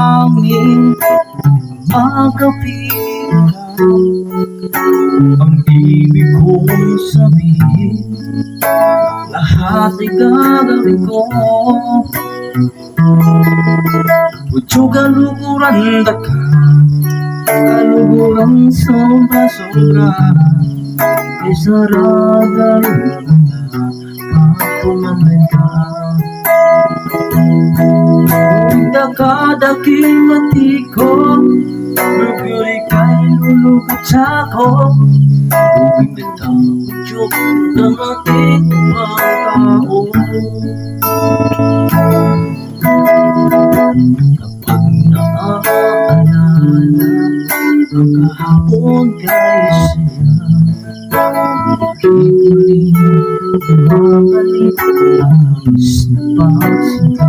nananalangin Magapitan Ang ibig kong sabihin Lahat ay gagawin ko. Udyo kaluguran da ka Kaluguran sobra-sobra Ay sarada mati ko Luguri kay lulubot sa ko Uwida ka Udyo na natin ang tao. Kapag naaalala Ang kahapon kay siya Ituloy Bumabalik Alis na pagsinta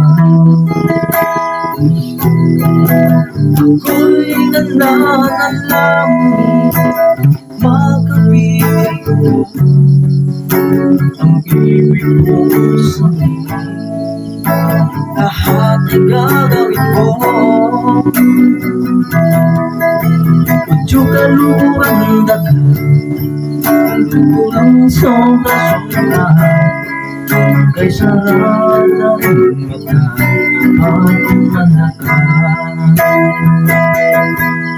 Ako'y nananalangin Magkabigay ko Ang ibig ko sa'yo lahat ay gagawin ko Medyo kaluhan daga Kaluhan sobra-sobra Rin mata Pagkumanakan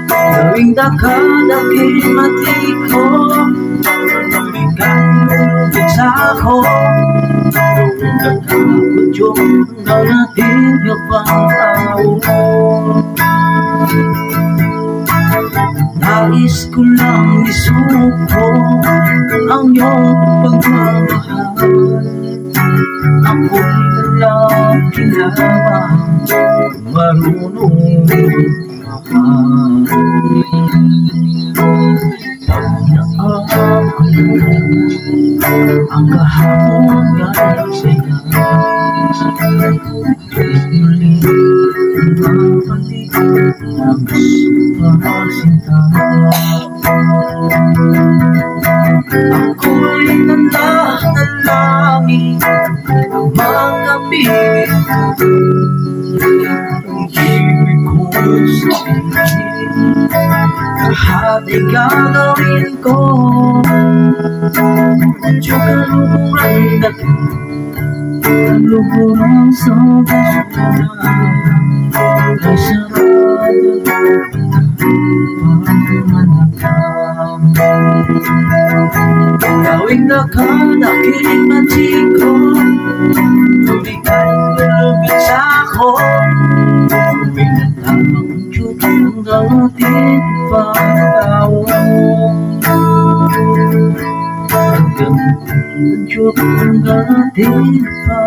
Gawing dakadaking mati ko Lumikang sa ako Gawing dakakudyo na natin kapang tao Nais ko lang isuko ang iyong pagmamahal Ako'y lalaki lamang marunong mahal ang kahapon galing sa'yo Muli, babalik ang pagsinta Ako'y piling Ang ko sabihin Lahat ay gagawin ko Medyo kaluburan daga Kaluburan sa basura Kay sarada Pagmanakam Gawing nakadaking matiko Tumikay biết vào bao gần chúa cũng đã đến vào